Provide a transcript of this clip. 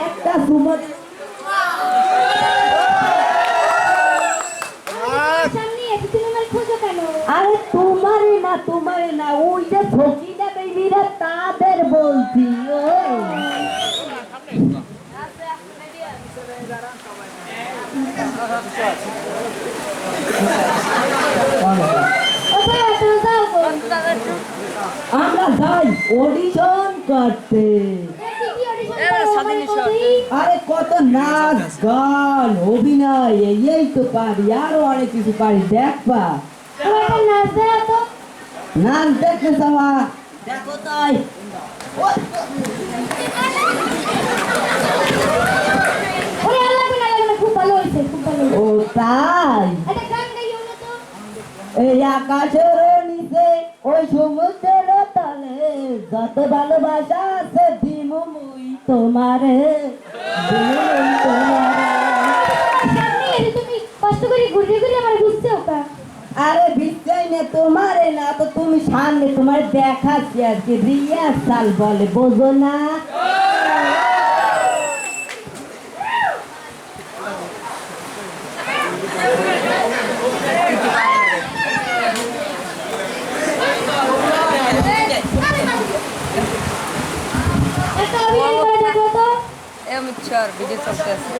একটা আরে তোমারে না তোমারে না, ওই যে ফকিরা বেবিরা তাদের বলছি আমরা যাই অডিশন করতে দেখি কি অডিশন করো আরে কত নাচ গান অভিনয় এই এই তো পারি আরও অনেক কিছু পারি দেখবা। তোমার নাচ দেখতে? যাওয়া দেখো তাই। ও তাই? একটা গান গাইও না তো। এই আকাশের নিচে ওই সমুদ্রের তলে যত ভালোবাসা আছে দিমু তোমারে তুমি কষ্ট করে ঘুরে ঘুরে আমার বুঝছ আরে বিশ্বাই না তোমারে না, তো তুমি সামনে তোমার দেখাচ্ছি আজকে রিয়া সাল বলে, বোঝো না? একটা অভিনয় করে দেখো